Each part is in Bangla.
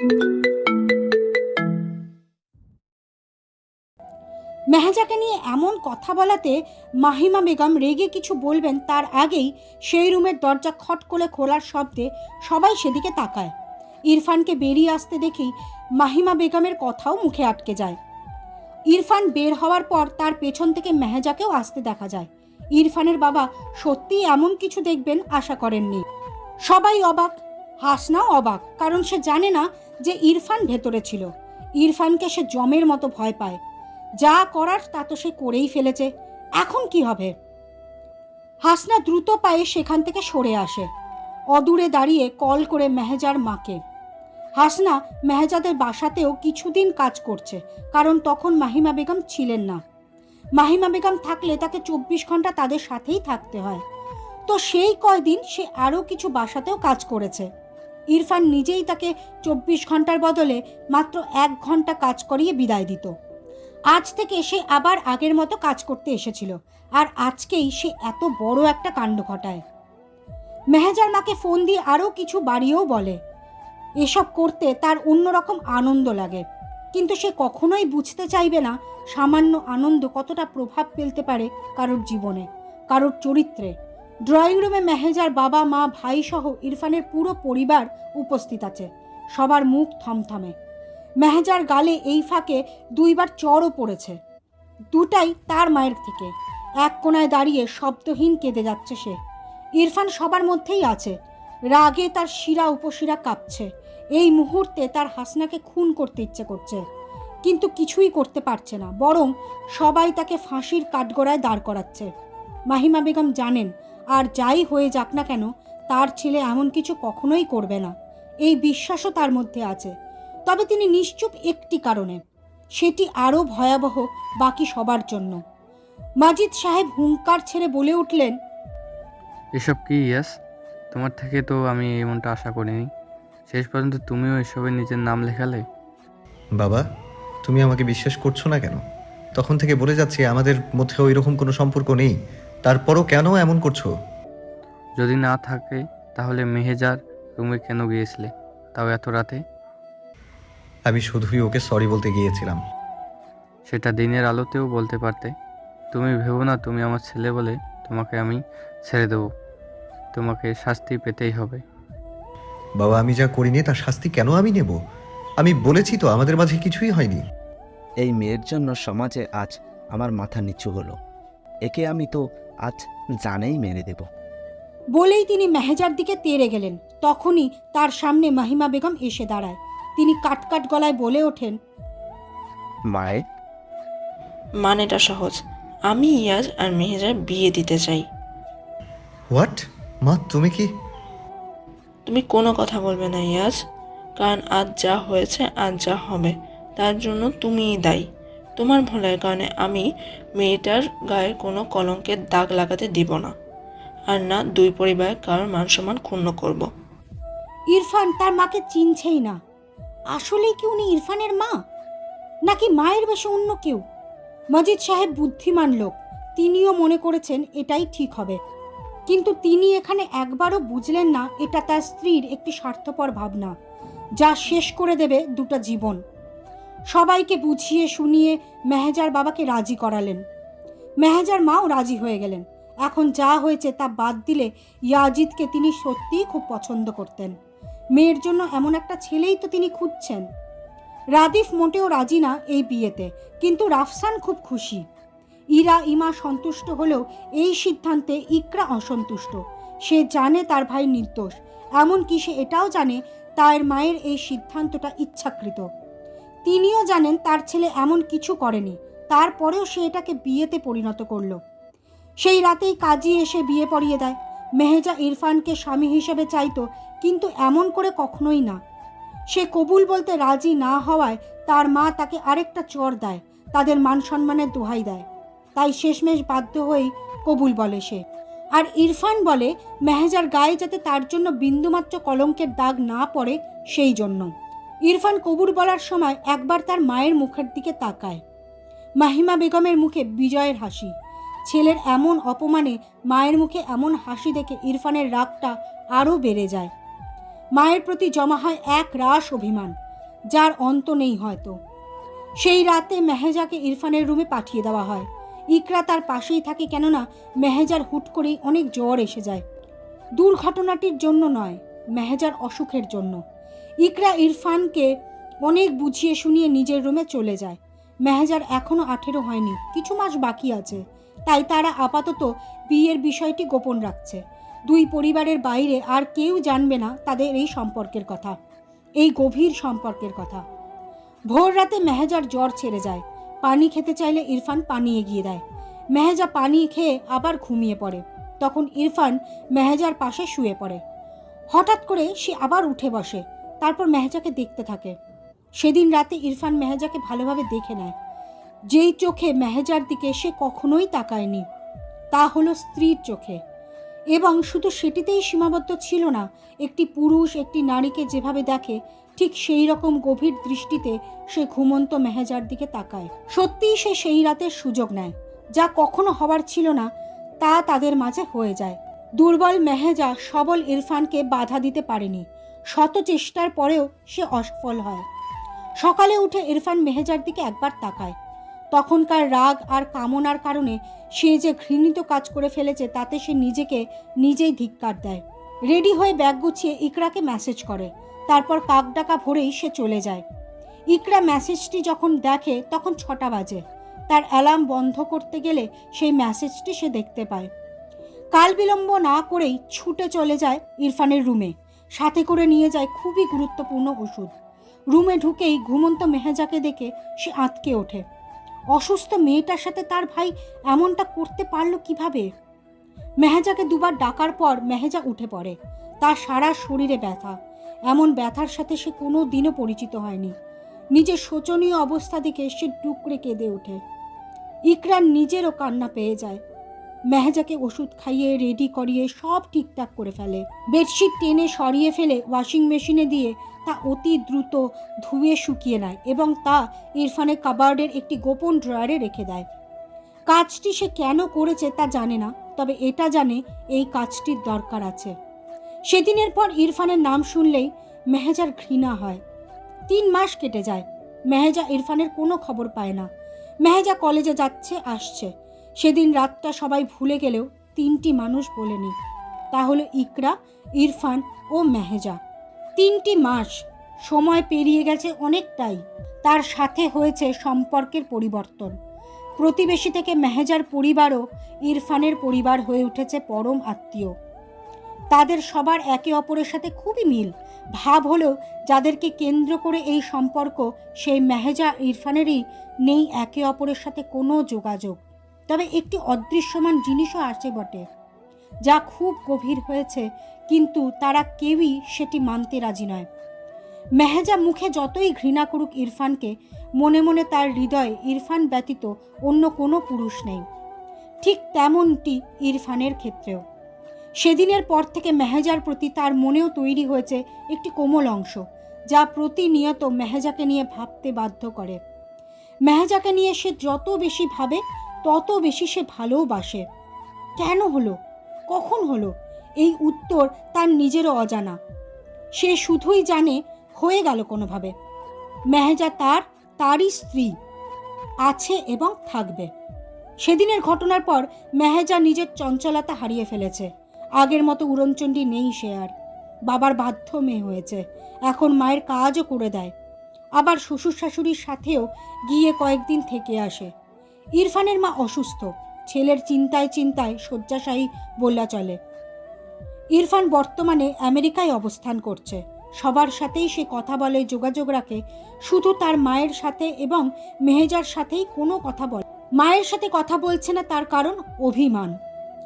মেহেজাকে নিয়ে এমন কথা বলাতে মাহিমা বেগম রেগে কিছু বলবেন তার আগেই সেই রুমের দরজা খট করে খোলার শব্দে সবাই সেদিকে তাকায়। ইরফানকে বেরিয়ে আসতে দেখেই মাহিমা বেগমের কথাও মুখে আটকে যায়। ইরফান বের হওয়ার পর তার পেছন থেকে মেহেজাকেও আসতে দেখা যায়। ইরফানের বাবা সত্যিই এমন কিছু দেখবেন আশা করেননি। সবাই অবাক, হাসনাও অবাক, কারণ সে জানে না যে ইরফান ভেতরে ছিল। ইরফানকে সে জমের মতো ভয় পায়। যা করার তা তো সে করেই ফেলেছে। এখন কি হবে? হাসনা দ্রুত পায়ে সেখান থেকে সরে আসে। অদূরে দাঁড়িয়ে কল করে মেহেজার মাকে। হাসনা মেহেজাদের বাসাতেও কিছুদিন কাজ করছে, কারণ তখন মাহিমা বেগম ছিলেন না। মাহিমা বেগম থাকলে তাকে চব্বিশ ঘণ্টা তাদের সাথেই থাকতে হয়। তো সেই কয়দিন সে আরও কিছু বাসাতেও কাজ করেছে। ইরফান নিজেই তাকে চব্বিশ ঘণ্টার বদলে মাত্র এক ঘণ্টা কাজ করিয়ে বিদায় দিত। আজ থেকে সে আবার আগের মতো কাজ করতে এসেছিল, আর আজকেই সে এত বড় একটা কাণ্ড ঘটায়। মেহেজার মাকে ফোন দিয়ে আরও কিছু বাড়িয়েও বলে, এসব করতে তার অন্যরকম আনন্দ লাগে, কিন্তু সে কখনোই বুঝতে চাইবে না সামান্য আনন্দ কতটা প্রভাব ফেলতে পারে কারোর জীবনে, কারোর চরিত্রে। ড্রয়িং রুমে মেহেজার বাবা, মা, ভাই সহ ইরফানের পুরো পরিবার উপস্থিত আছে। সবার মুখ থমথমে। মেহেজার গালে এই ফাঁকে দুইবার চরও পড়েছে। দুটাই তার মায়ের থেকে। এক কোনায় দাঁড়িয়ে শব্দহীন কেঁদে যাচ্ছে সে। ইরফান সবার মধ্যেই আছে। রাগে তার শিরা উপশিরা কাঁপছে। এই মুহূর্তে তার হাসনাকে খুন করতে ইচ্ছে করছে। কিন্তু কিছুই করতে পারছে না, বরং সবাই তাকে ফাঁসির কাঠগড়ায় দাঁড় করাচ্ছে। মাহিমা বেগম জানেন আর যাই হয়ে যাক না কেন তার ছেলে এমন কিছু কখনোই করবে না। এই বিশ্বাসও তার মধ্যে আছে। তবে তিনি নিশ্চুপ একটি কারণে। সেটি আরও ভয়াবহ বাকি সবার জন্য। মাজিদ সাহেব হুঙ্কার ছেড়ে বলে উঠলেন এসব কি ইয়াস? তোমার থেকে তো আমি এমনটা আশা করিনি। শেষ পর্যন্ত তুমিও এসবে নিজের নাম লেখালে? বাবা তুমি আমাকে বিশ্বাস করছ না কেন? তখন থেকে বলে যাচ্ছি আমাদের মধ্যে ওই রকম কোনো সম্পর্ক নেই। তারপরও কেন এমন করছ? যদি না থাকে তাহলে মেহেজার রুমে কেন গিয়েছিলে? তাও এত রাতে? আমি শুধুই ওকে সরি বলতে গিয়েছিলাম। সেটা দিনের আলোতেও বলতে পারতে। তুমি ভেবো না তুমি আমার ছেলে বলে তোমাকে আমি ছেড়ে দেবো। তোমাকে শাস্তি পেতেই হবে। বাবা আমি যা করিনি তার শাস্তি কেন আমি নেব? আমি বলেছি তো আমাদের মাঝে কিছুই হয়নি। এই মেয়ের জন্য সমাজে আজ আমার মাথা নিচু হলো। একে আমি তো আজ জানেই মেরে দেব। বলেই তিনি মেহেজার দিকে তেড়ে গেলেন। তখনই তার সামনে মাহিমা বেগম এসে দাঁড়ায়। তিনি কাটকাট গলায় বলে ওঠেন মায়ের মানেটা সহজ। আমি ইয়াজ আর মেহেজার বিয়ে দিতে চাই। হোয়াট? মা তুমি কি? তুমি কোনো কথা বলবে না ইয়াজ। কারণ আজ যা হয়েছে আজ যা হবে তার জন্য তুমিই দায়ী। তোমার ভুলের কারণে আমি মেয়েটার গায়ে কোনো কলঙ্কের দাগ লাগাতে দিব না। আর না, দুই পরিবারের কারোর মান সম্মান ক্ষুণ্ণ করব। ইরফান তার মাকে চিনছেই না। আসলেই কি উনি ইরফানের মা? নাকি মায়ের বেশে অন্য কেউ? মজিদ সাহেব বুদ্ধিমান লোক। তিনিও মনে করেছেন এটাই ঠিক হবে। কিন্তু তিনি এখানে একবারও বুঝলেন না, এটা তার স্ত্রীর একটি স্বার্থপর ভাবনা, যা শেষ করে দেবে দুটো জীবন। সবাইকে বুঝিয়ে শুনিয়ে মেহেজার বাবাকে রাজি করালেন। মেহেজার মাও রাজি হয়ে গেলেন। এখন যা হয়েছে তা বাদ দিলে ইয়াজিদকে তিনি সত্যিই খুব পছন্দ করতেন। মেয়ের জন্য এমন একটা ছেলেই তো তিনি খুঁজছেন। রাদিফ মোটেও রাজি না এই বিয়েতে, কিন্তু রাফসান খুব খুশি। ইরা ইমা সন্তুষ্ট হলেও এই সিদ্ধান্তে ইকরা অসন্তুষ্ট। সে জানে তার ভাই নির্দোষ। এমনকি সে এটাও জানে তার মায়ের এই সিদ্ধান্তটা ইচ্ছাকৃত। তিনিও জানেন তার ছেলে এমন কিছু করেনি। তারপরেও সে এটাকে বিয়েতে পরিণত করল। সেই রাতেই কাজী এসে বিয়ে পড়িয়ে দেয়। মেহেজা ইরফানকে স্বামী হিসেবে চাইতো, কিন্তু এমন করে কখনোই না। সে কবুল বলতে রাজি না হওয়ায় তার মা তাকে আরেকটা চর দেয়, তাদের মান সম্মানের দোহাই দেয়। তাই শেষমেশ বাধ্য হয়েই কবুল বলে সে। আর ইরফান বলে, মেহেজার গায়ে যাতে তার জন্য বিন্দুমাত্র কলঙ্কের দাগ না পড়ে, সেই জন্য। ইরফান কবুর বলার সময় একবার তার মায়ের মুখের দিকে তাকায়। মাহিমা বেগমের মুখে বিজয়ের হাসি। ছেলের এমন অপমানে মায়ের মুখে এমন হাসি দেখে ইরফানের রাগটা আরও বেড়ে যায়। মায়ের প্রতি জমা হয় এক রাস অভিমান, যার অন্ত নেই হয়তো। সেই রাতে মেহেজাকে ইরফানের রুমে পাঠিয়ে দেওয়া হয়। ইকরা তার পাশেই থাকে কেননা মেহেজার হুট করেই অনেক জ্বর এসে যায়। দুর্ঘটনাটির জন্য নয়, মেহেজার অসুখের জন্য। ইকরা ইরফানকে অনেক বুঝিয়ে শুনিয়ে নিজের রুমে চলে যায়। মেহেজার এখনও আঠেরো হয়নি, কিছু মাস বাকি আছে। তাই তারা আপাতত বিয়ের বিষয়টি গোপন রাখছে। দুই পরিবারের বাইরে আর কেউ জানবে না তাদের এই সম্পর্কের কথা, এই গভীর সম্পর্কের কথা। ভোর রাতে মেহেজার জ্বর ছেড়ে যায়। পানি খেতে চাইলে ইরফান পানি এগিয়ে দেয়। মেহেজা পানি খেয়ে আবার ঘুমিয়ে পড়ে। তখন ইরফান মেহেজার পাশে শুয়ে পড়ে। হঠাৎ করে সে আবার উঠে বসে। তারপর মেহেজাকে দেখতে থাকে। সেদিন রাতে ইরফান মেহেজাকে ভালোভাবে দেখে নেয়। যেই চোখে মেহেজার দিকে সে কখনোই তাকায়নি, তা হলো স্ত্রীর চোখে। এবং শুধু সেটিতেই সীমাবদ্ধ ছিল না, একটি পুরুষ, একটি নারীকে যেভাবে দেখে, ঠিক সেই রকম গভীর দৃষ্টিতে সে ঘুমন্ত মেহেজার দিকে তাকায়। সত্যিই সে সেই রাতের সুযোগ নেয়, যা কখনো হওয়ার ছিল না, তা তাদের মাঝে হয়ে যায়। দুর্বল মেহেজা সবল ইরফানকে বাধা দিতে পারেনি শত চেষ্টার পরেও সে অসফল হয়। সকালে উঠে ইরফান মেহেজার দিকে একবার তাকায়। তখনকার রাগ আর কামনার কারণে সে যে ঘৃণিত কাজ করে ফেলেছে, তাতে সে নিজেকে নিজেই ধিক্কার দেয়। রেডি হয়ে ব্যাগ গুছিয়ে ইকরাকে মেসেজ করে। তারপর কাক ডাকা ভরেই সে চলে যায়। ইকরা মেসেজটি যখন দেখে, তখন ছটা বাজে। তার অ্যালার্ম বন্ধ করতে গেলে সেই মেসেজটি সে দেখতে পায়। কাল বিলম্ব না করেই ছুটে চলে যায় ইরফানের রুমে। সাথে করে নিয়ে যায় খুবই গুরুত্বপূর্ণ ওষুধ। রুমে ঢুকেই ঘুমন্ত মেহেজাকে দেখে সে আঁতকে ওঠে। অসুস্থ মেয়েটার সাথে তার ভাই এমনটা করতে পারল কীভাবে? মেহেজাকে দুবার ডাকার পর মেহেজা উঠে পড়ে। তার সারা শরীরে ব্যথা। এমন ব্যথার সাথে সে কোনো দিনও পরিচিত হয়নি। নিজের শোচনীয় অবস্থা দেখে সে ডুকরে কেঁদে ওঠে। ইকরার নিজেরও কান্না পেয়ে যায়। মেহেজাকে ওষুধ খাইয়ে রেডি করিয়ে সব ঠিকঠাক করে ফেলে। বেডশিট টেনে সরিয়ে ফেলে ওয়াশিং মেশিনে দিয়ে তা অতি দ্রুত ধুয়ে শুকিয়ে নেয় এবং তা ইরফানের কাবার্ডের একটি গোপন ড্রয়ারে রেখে দেয়। কাজটি সে কেন করেছে তা জানে না, তবে এটা জানে এই কাজটির দরকার আছে। সেদিনের পর ইরফানের নাম শুনলেই মেহেজার ঘৃণা হয়। তিন মাস কেটে যায়। মেহেজা ইরফানের কোনো খবর পায় না। মেহেজা কলেজে যাচ্ছে, আসছে। সেদিন রাতটা সবাই ভুলে গেলেও তিনটি মানুষ বলেনি তা হলো ইকরা, ইরফান ও মেহেজা। তিনটি মাস সময় পেরিয়ে গেছে অনেকটাই। তার সাথে হয়েছে সম্পর্কের পরিবর্তন। প্রতিবেশী থেকে মেহেজার পরিবারও ইরফানের পরিবার হয়ে উঠেছে পরম আত্মীয়। তাদের সবার একে অপরের সাথে খুবই মিল। ভাব হলেও যাদেরকে কেন্দ্র করে এই সম্পর্ক, সেই মেহেজা ইরফানেরই নেই একে অপরের সাথে কোনো যোগাযোগ। তবে একটি অদৃশ্যমান জিনিসও আছে বটে, যা খুব গভীর হয়েছে, কিন্তু তারা কেউই সেটি মানতে রাজি নয়। মেহেজা মুখে যতই ঘৃণা করুক ইরফানকে, মনে মনে তার হৃদয়ে ইরফান ব্যতীত অন্য কোনো পুরুষ নেই। ঠিক তেমনটি ইরফানের ক্ষেত্রেও। সেদিনের পর থেকে মেহেজার প্রতি তার মনেও তৈরি হয়েছে একটি কোমল অংশ, যা প্রতিনিয়ত মেহেজাকে নিয়ে ভাবতে বাধ্য করে। মেহেজাকে নিয়ে সে যত বেশি ভাবে তত বেশি সে ভালোবাসে কেন হলো? কখন হলো? এই উত্তর তার নিজেরও অজানা। সে শুধুই জানে হয়ে গেল কোনোভাবে। মেহেজা তার, তারই স্ত্রী, আছে এবং থাকবে। সেদিনের ঘটনার পর মেহেজা নিজের চঞ্চলতা হারিয়ে ফেলেছে। আগের মতো উড়নচণ্ডী নেই সে আর। বাবার বাধ্য মেয়ে হয়েছে। এখন মায়ের কাজও করে দেয়। আবার শ্বশুর শাশুড়ির সাথেও গিয়ে কয়েকদিন থেকে আসে। ইরফানের মা অসুস্থ। ছেলের চিন্তায় চিন্তায় শয্যাশায়ী বললা চলে। ইরফান বর্তমানে আমেরিকায় অবস্থান করছে। সবার সাথেই সে কথা বলে, যোগাযোগ রাখে। শুধু তার মায়ের সাথে এবং মেহেজার সাথেই কোনো কথা বলে। মায়ের সাথে কথা বলছে না তার কারণ অভিমান।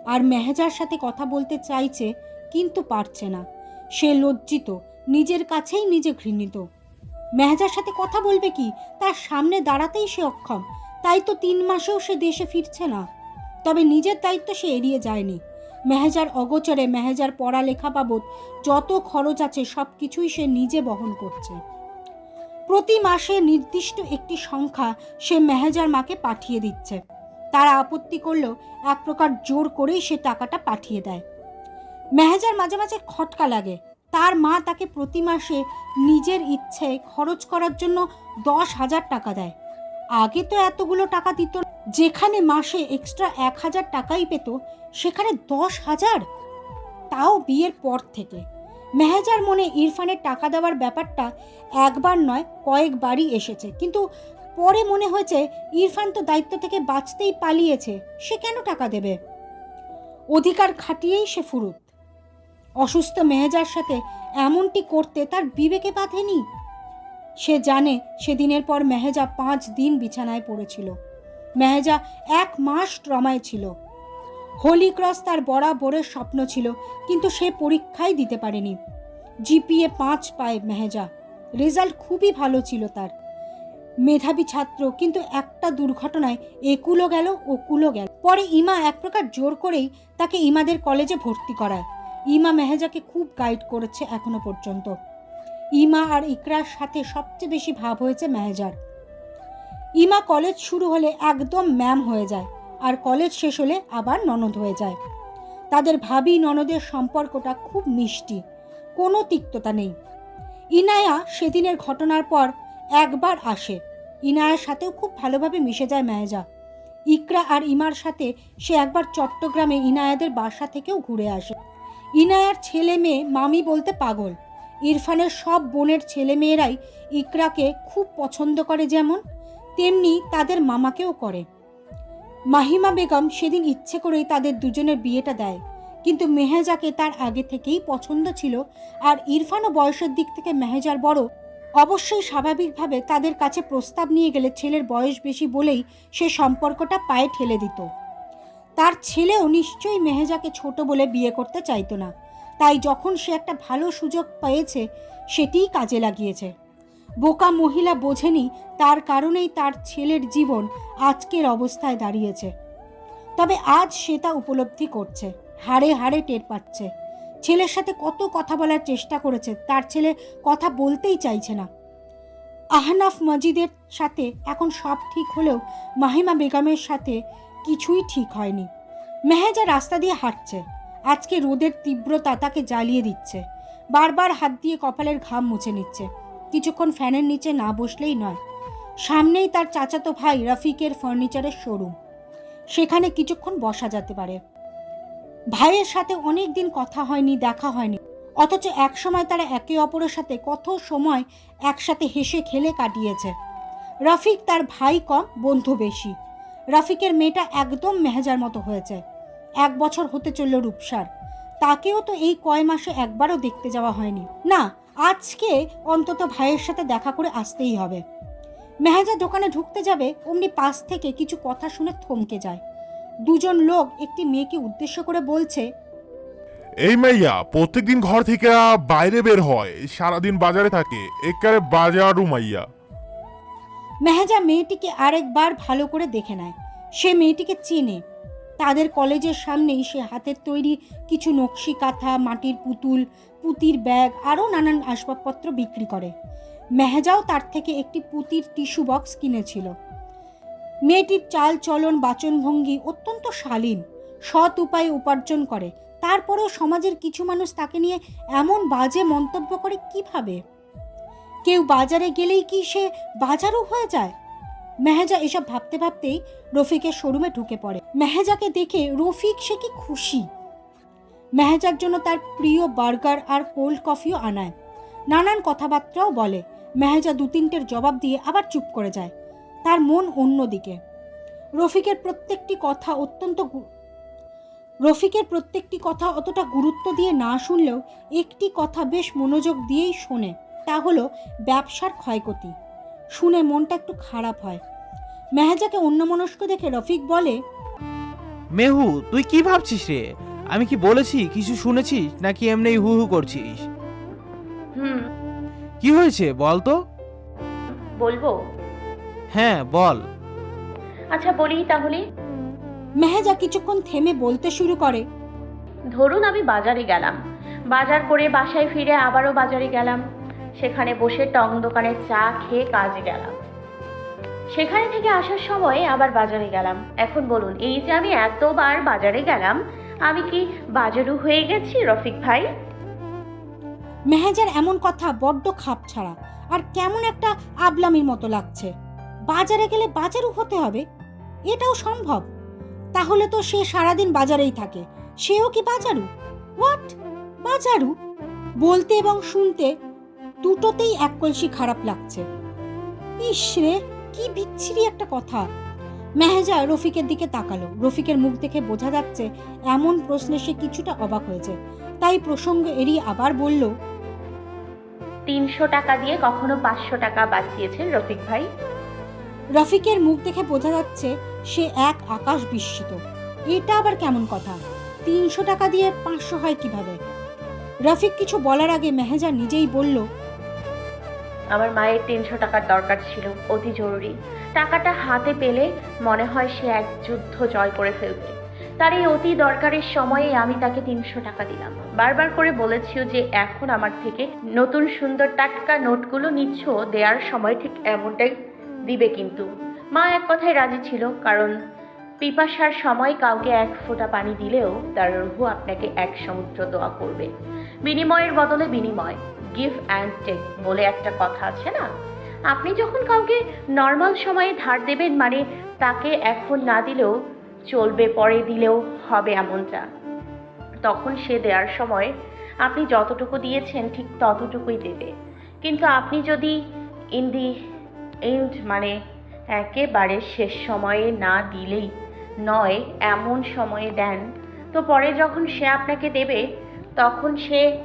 আর মেহেজার সাথে কথা বলতে চাইছে কিন্তু পারছে না। সে লজ্জিত, নিজের কাছেই নিজে ঘৃণিত। মেহেজার সাথে কথা বলবে কি? তার সামনে দাঁড়াতেই সে অক্ষম। তাই তো তিন মাসেও সে দেশে ফিরছে না। তবে নিজের দায়িত্ব সে এড়িয়ে যায়নি। মেহেজার অগোচরে মেহেজার পড়ালেখা বাবদ যত খরচ আছে সব কিছুই সে নিজে বহন করছে। প্রতি মাসে নির্দিষ্ট একটি সংখ্যা সে মেহেজার মাকে পাঠিয়ে দিচ্ছে। তারা আপত্তি করলেও এক প্রকার জোর করেই সে টাকাটা পাঠিয়ে দেয়। মেহেজার মাঝে মাঝে খটকা লাগে। তার মা তাকে প্রতি মাসে নিজের ইচ্ছে খরচ করার জন্য দশ হাজার টাকা দেয়। আগে তো এতগুলো টাকা দিত যেখানে মাসে এক্সট্রা এক হাজার টাকাই পেত, সেখানে দশ হাজার? তাও বিয়ের পর থেকে। মেহেজার মনে ইরফানের টাকা দেওয়ার ব্যাপারটা একবার নয়, কয়েকবারই এসেছে। কিন্তু পরে মনে হয়েছে, ইরফান তো দায়িত্ব থেকে বাঁচতেই পালিয়েছে, সে কেন টাকা দেবে? অধিকার খাটিয়েই সে ফুরুত। অসুস্থ মেহেজার সাথে এমনটি করতে তার বিবেকে বাঁধেনি। সে জানে সেদিনের পর মেহেজা পাঁচ দিন বিছানায় পড়েছিল। মেহেজা এক মাস ট্রমায় ছিল। হোলি ক্রস তার বরাবরের স্বপ্ন ছিল, কিন্তু সে পরীক্ষাই দিতে পারেনি। জিপিএ পাঁচ পায় মেহেজা। রেজাল্ট খুবই ভালো ছিল তার। মেধাবী ছাত্র, কিন্তু একটা দুর্ঘটনায় একুলো গেল ওকুলো গেল। পরে ইমা এক প্রকার জোর করেই তাকে ইমাদের কলেজে ভর্তি করায়। ইমা মেহেজাকে খুব গাইড করেছে এখনও পর্যন্ত। ইমা আর ইকরার সাথে সবচেয়ে বেশি ভাব হয়েছে মেহেজার ইমা কলেজ শুরু হলে একদম ম্যাম হয়ে যায় আর কলেজ শেষ হলে আবার ননদ হয়ে যায়। তাদের ভাবি ননদের সম্পর্কটা খুব মিষ্টি, কোনো তিক্ততা নেই। ইনায়া সেদিনের ঘটনার পর একবার আসে। ইনায়ার সাথেও খুব ভালোভাবে মিশে যায় মেহেজা ইকরা আর ইমার সাথে সে একবার চট্টগ্রামে ইনায়াদের বাসা থেকেও ঘুরে আসে। ইনায়ার ছেলে মেয়ে মামি বলতে পাগল। ইরফানের সব বোনের ছেলে মেয়েরাই ইকরাকে খুব পছন্দ করে যেমন, তেমনি তাদের মামাকেও করে। মাহিমা বেগম সেদিন ইচ্ছে করেই তাদের দুজনের বিয়েটা দেয়, কিন্তু মেহেজাকে তার আগে থেকেই পছন্দ ছিল আর ইরফানও বয়সের দিক থেকে মেহেজার বড়, অবশ্যই স্বাভাবিকভাবে তাদের কাছে প্রস্তাব নিয়ে গেলে ছেলের বয়স বেশি বলেই সে সম্পর্কটা পায়ে ঠেলে দিত। তার ছেলেও নিশ্চয়ই মেহেজাকে ছোট বলে বিয়ে করতে চাইতো না। তাই যখন সে একটা ভালো সুযোগ পেয়েছে, সেটিই কাজে লাগিয়েছে। বোকা মহিলা বোঝেনি তার কারণেই তার ছেলের জীবন আজকের অবস্থায় দাঁড়িয়েছে। তবে আজ সে তা উপলব্ধি করছে, হাড়ে হাড়ে টের পাচ্ছে। ছেলের সাথে কত কথা বলার চেষ্টা করেছে, তার ছেলে কথা বলতেই চাইছে না। আহনাফ মজিদের সাথে এখন সব ঠিক হলেও মাহিমা বেগমের সাথে কিছুই ঠিক হয়নি। মেহেজা রাস্তা দিয়ে হাঁটছে। আজকে রোদের তীব্রতা তাকে জ্বালিয়ে দিচ্ছে। বারবার হাত দিয়ে কপালের ঘাম মুছে নিচ্ছে। কিছুক্ষণ ফ্যানের নিচে না বসলেই নয়। সামনেই তার চাচাতো ভাই রফিকের ফার্নিচারের শোরুম। সেখানে কিছুক্ষণ বসা যেতে পারে। ভাইয়ের সাথে অনেক দিন কথা হয়নি, দেখা হয়নি। অথচ এক সময় তারা একে অপরের সাথে কত সময় একসাথে হেসে খেলে কাটিয়েছে। রফিক তার ভাই কম, বন্ধু বেশি। রফিকের মেয়েটা একদম মেহেজার মতো হয়েছে। এক বছর হতে চলল রূপসার। তাকেও তো এই কয় মাসে একবারও দেখতে যাওয়া হয়নি। না আজকে অন্তত ভাইয়ের সাথে দেখা করে আসতেই হবে। মেহেজা দোকানে ঢুকতে যাবে অমনি পাশ থেকে কিছু কথা শুনে থমকে যায়। দুজন লোক একটি মেয়েকে উদ্দেশ্য করে বলছে এই মাইয়া প্রত্যেকদিন ঘর থেকে বাইরে বের হয় সারাদিন বাজারে থাকে একারে বাজারু মাইয়া। মেহেজা মেয়েটিকে আরেকবার ভালো করে দেখে নেয়। সে মেয়েটিকে চেনে। তাদের কলেজের সামনেই সে হাতের তৈরি কিছু নকশি কাঁথা, মাটির পুতুল, পুতির ব্যাগ, আরও নানান আসবাবপত্র বিক্রি করে। মেহেজাও তার থেকে একটি পুতির টিস্যু বক্স কিনেছিল। মেয়েটির চাল চলন বাচনভঙ্গি অত্যন্ত শালীন, সৎ উপায়ে উপার্জন করে। তারপরেও সমাজের কিছু মানুষ তাকে নিয়ে এমন বাজে মন্তব্য করে কীভাবে? কেউ বাজারে গেলেই কি সে বাজারও হয়ে যায়? মেহেজা এসব ভাবতে ভাবতেই রফিকের শোরুমে ঢুকে পড়ে। মেহেজাকে দেখে রফিক, সে কি খুশি? মেহেজার জন্য তার প্রিয় বার্গার আর কোল্ড কফিও আনায়। নানান কথাবার্তাও বলে। মেহেজা দু তিনটের জবাব দিয়ে আবার চুপ করে যায়। তার মন অন্যদিকে। রফিকের প্রত্যেকটি কথা অত্যন্ত রফিকের প্রত্যেকটি কথা অতটা গুরুত্ব দিয়ে না শুনলেও একটি কথা বেশ মনোযোগ দিয়েই শোনে। তা হলো ব্যবসার ক্ষয়ক্ষতি। শুনে মনটা একটু খারাপ হয়। মেহেজাকে অন্যমনস্ক দেখে রফিক বলে মেহু তুই কি ভাবছিস রে? আমি কি বলেছি কিছু শুনেছিস নাকি এমনি হু হু করছিস? হুম। কি হয়েছে বল তো। বলব? হ্যাঁ বল। আচ্ছা বলি তাহলে। মেহেজা কিছুক্ষণ থেমে বলতে শুরু করে ধরুন আমি বাজারে গেলাম। বাজার করে বাসায় ফিরে আবারও বাজারে গেলাম। সেখানে বসে টং দোকানে চা খেয়ে কাজে গেলাম। সেখানে থেকে আসার সময় আবার বাজারে গেলাম। এখন বলুন, এই যে আমি এতবার বাজারে গেলাম, আমি কি বাজারু হয়ে গেছি, রফিক ভাই? মেহেজার এমন কথা বড্ড খাপ ছাড়া, আর কেমন একটা আবলামির মতো লাগছে। বাজারে গেলে বাজারও হতে হবে, এটাও সম্ভব। তাহলে তো সে সারাদিন বাজারেই থাকে, সেও কি বাজারু? হোয়াট? বাজারু? বলতে এবং শুনতে দুটোতেই এক কলসি খারাপ লাগছে। ইস রে কি বিচ্ছিরি একটা কথা। মেহেজা রফিকের দিকে তাকালো। রফিকের মুখ দেখে বোঝা যাচ্ছে এমন প্রশ্নে সে কিছুটা অবাক হয়েছে। তাই প্রসঙ্গ এড়িয়ে আবার বলল তিনশো টাকা দিয়ে কখনো পাঁচশো টাকা বাঁচিয়েছেন রফিক ভাই? রফিকের মুখ দেখে বোঝা যাচ্ছে সে এক আকাশ বিস্মিত। এটা আবার কেমন কথা? তিনশো টাকা দিয়ে পাঁচশো হয় কীভাবে? রফিক কিছু বলার আগে মেহেজা নিজেই বলল আমার মায়ের তিনশো টাকার দরকার ছিল, অতি জরুরি। টাকাটা হাতে পেলে মনে হয় সে এক যুদ্ধ জয় করে ফেলবে। তার এই অতি দরকারের সময়ে আমি তাকে তিনশো টাকা দিলাম। বারবার করে বলেছিও যে এখন আমার থেকে নতুন সুন্দর টাটকা নোটগুলো নিচ্ছ দেওয়ার সময় ঠিক এমনটাই দিবে কিন্তু। মা এক কথায় রাজি ছিল, কারণ পিপাসার সময় কাউকে এক ফোঁটা পানি দিলেও তার রুহু আপনাকে এক সমুদ্র দোয়া করবে। বিনিময়ের বদলে বিনিময় গিভ অ্যান্ড টেক বলে একটা কথা আছে না? আপনি যখন কাউকে নর্মাল সময়ে ধার দেবেন মানে তাকে এখন না দিলেও, চলবে পরে দিলেও হবে এমনটা, তখন সে দেওয়ার সময় আপনি যতটুকু দিয়েছেন ঠিক ততটুকুই দেবে। কিন্তু আপনি যদি ইন দি এন্ড মানে একেবারে শেষ সময়ে না দিলেই নয়, এমন সময়ে দেন। তো পরে যখন সে আপনাকে দেবে, তখন সে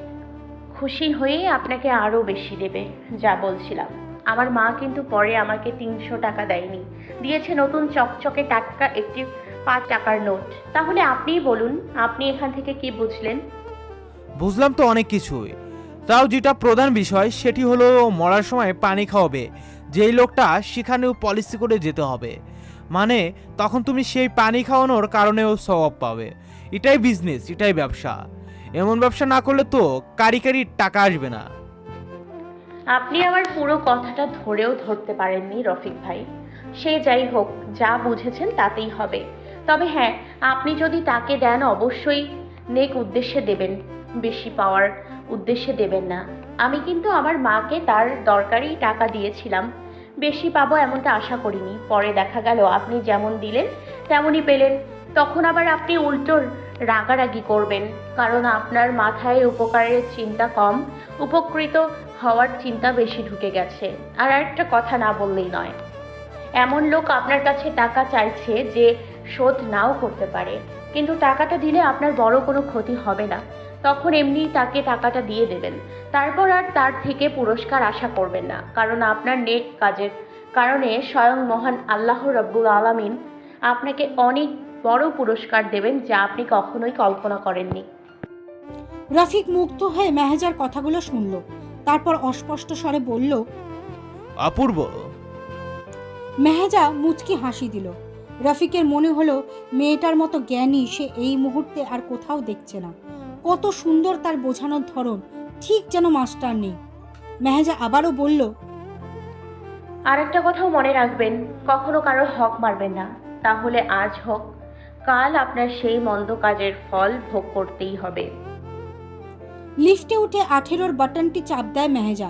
খুশি হয়েই আপনাকে আরও বেশি দেবে, যা বলছিলাম। আমার মা কিন্তু পরে আমাকে তিনশো টাকা দেয়নি। দিয়েছে নতুন চকচকে টাটকা একটি পাঁচ টাকার নোট। তাহলে আপনিই বলুন, আপনি এখান থেকে কি বুঝলেন? বুঝলাম তো অনেক কিছুই। তাও যেটা প্রধান বিষয়, সেটি হলো মরার সময় পানি খাওয়াবে। যেই লোকটা সেখানেও পলিসি করে যেতে হবে। মানে তখন তুমি সেই পানি খাওয়ানোর কারণেও স্বভাব পাবে। এটাই বিজনেস এটাই ব্যবসা। এমন ব্যবসা না করলে তো কারি কারি টাকা আসবে না। আপনি আমার পুরো কথাটা ধরেও ধরতে পারেননি রফিক ভাই। সে যাই হোক, যা বুঝেছেন তাতেই হবে। তবে হ্যাঁ আপনি যদি তাকে দেন অবশ্যই নেক উদ্দেশ্যে দেবেন। বেশি পাওয়ার উদ্দেশ্যে দেবেন না। আমি কিন্তু আমার মাকে তার দরকারি টাকা দিয়েছিলাম। বেশি পাবো এমনটা আশা করিনি। পরে দেখা গেল, আপনি যেমন দিলেন, তেমনই পেলেন। তখন আবার আপনি উল্টো রাগারাগি করবেন, কারণ আপনার মাথায় উপকারের চিন্তা কম, উপকৃত হওয়ার চিন্তা বেশি ঢুকে গেছে। আর একটা কথা না বললেই নয়, এমন লোক আপনার কাছে টাকা চাইছে যে শোধ নাও করতে পারে, কিন্তু টাকাটা দিলে আপনার বড় কোনো ক্ষতি হবে না। তখন এমনি তাকে টাকাটা দিয়ে দেবেন। তারপর আর তার থেকে পুরস্কার আশা করবেন না কারণ আপনার নেক কাজের কারণে স্বয়ং মহান আল্লাহ রব্বুল আলামিন আপনাকে অনেক বড় পুরস্কার দেবেন যা আপনি কখনোই কল্পনা করেননি। রাফিক মুগ্ধ হয়ে মেহেজার কথাগুলো শুনল তারপর অস্পষ্ট স্বরে বলল অপূর্ব। মেহেজা মুচকি হাসি দিল। রাফিকের মনে হলো মেয়েটার মতো জ্ঞানী সে এই মুহূর্তে আর কোথাও দেখছে না। কত সুন্দর তার বোঝানোর ধরন ঠিক যেন মাস্টার নেই। মেহেজা আবারও বলল আর একটা কথাও মনে রাখবেন কখনো কারও হক মারবেন না। তাহলে আজ হোক কাল আপনার সেই মন্দ কাজের ফল ভোগ করতেই হবে। লিফটে উঠে আঠেরোর বাটনটি চাপ দেয় মেহেজা।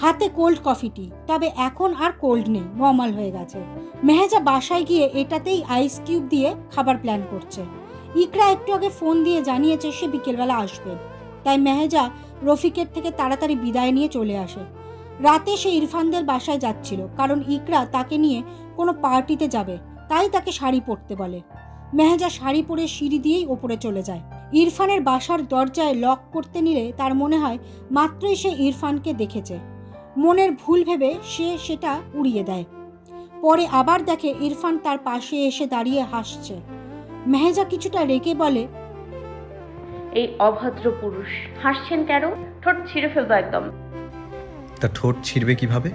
হাতে কোল্ড কফিটি তবে এখন আর কোল্ড নেই নর্মাল হয়ে গেছে। মেহেজা বাসায় গিয়ে এটাতেই আইস কিউব দিয়ে খাবার প্ল্যান করছে। ইকরা একটু আগে ফোন দিয়ে জানিয়েছে সে বিকেলবেলা আসবে। তাই মেহেজা রফিকের থেকে তাড়াতাড়ি বিদায় নিয়ে চলে আসে। রাতে সে ইরফানদের বাসায় যাচ্ছিল, কারণ ইকরা তাকে নিয়ে কোনো পার্টিতে যাবে, তাই তাকে শাড়ি পরতে বলে। মেহেজা শাড়ি পরে সিঁড়ি দিয়েই ওপরে চলে যায়। ইরফানের বাসার দরজায় লক করতে নিলে তার মনে হয় মাত্রই সে ইরফানকে দেখেছে। মনের ভুল ভেবে সে সেটা উড়িয়ে দেয়। পরে আবার দেখে ইরফান তার পাশে এসে দাঁড়িয়ে হাসছে। মেহেজা কিছুটা রেগে বলে এই অভদ্র পুরুষ হাসছেন কেন? ঠোঁট ছিঁড়ে ফেলব একদম। তা ঠোঁট ছিঁড়বে কীভাবে?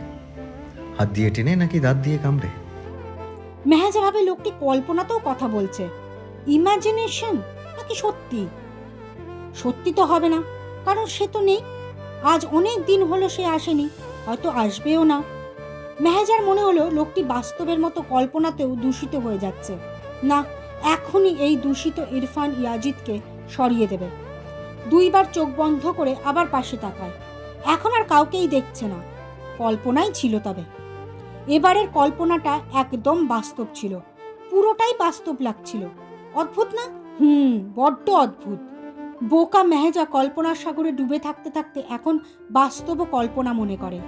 হাত দিয়ে টেনে নাকি দাঁত দিয়ে কামড়ে? মেহেজা ভাবে লোকটি কল্পনাতেও কথা বলছে ইমাজিনেশন নাকি সত্যি? সত্যি তো হবে না কারণ সে তো নেই। আজ অনেক দিন হলো সে আসেনি হয়তো আসবেও না। মেহেজার মনে হলো লোকটি বাস্তবের মতো কল্পনাতেও দূষিত হয়ে যাচ্ছে। না এখনই এই দূষিত ইরফান ইয়াজিদকে সরিয়ে দেবে। দুইবার চোখ বন্ধ করে আবার পাশে তাকায়। এখন আর কাউকেই দেখছে না। কল্পনাই ছিল তবে। এবারের কল্পনাটা একদম বাস্তব ছিল। পুরোটাই বাস্তব লাগছিল। অদ্ভুত না? হুম, বড্ড অদ্ভুত। বোকা মেহেজা কল্পনার সাগরে ডুবে থাকতে থাকতে এখন বাস্তব কল্পনা মনে করে।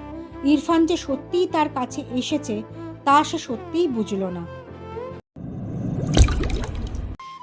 ইরফান যে সত্যিই তার কাছে এসেছে, তা সে সত্যিই বুঝল না।